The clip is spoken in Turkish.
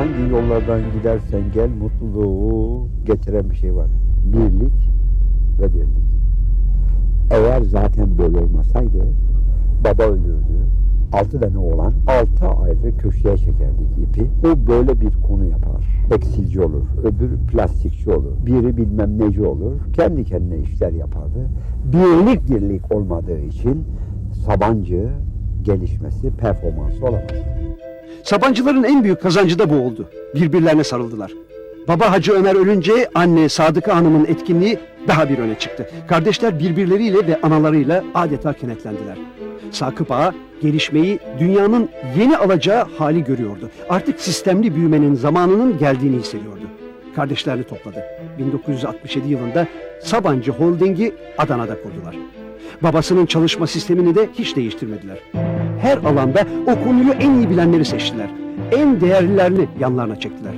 hangi yollardan gidersen gel mutluluğu getiren bir şey var. Birlik ve dirlik. Eğer zaten böyle olmasaydı baba ölürdü. Altı tane oğlan altı ayrı köşeye çekerdik ipi. O böyle bir konu yapar. Tekstilci olur, öbür plastikçi olur, biri bilmem neci olur. Kendi kendine işler yapardı. Birlik dirlik olmadığı için Sabancı gelişmesi, performansı olamaz. Sabancıların en büyük kazancı da bu oldu. Birbirlerine sarıldılar. Baba Hacı Ömer ölünce anne Sadıka Hanım'ın etkinliği daha bir öne çıktı. Kardeşler birbirleriyle ve analarıyla adeta kenetlendiler. Sakıp Ağa gelişmeyi dünyanın yeni alacağı hali görüyordu. Artık sistemli büyümenin zamanının geldiğini hissediyordu. Kardeşlerini topladı. 1967 yılında Sabancı Holding'i Adana'da kurdular. Babasının çalışma sistemini de hiç değiştirmediler. Her alanda o konuyu en iyi bilenleri seçtiler. En değerlilerini yanlarına çektiler.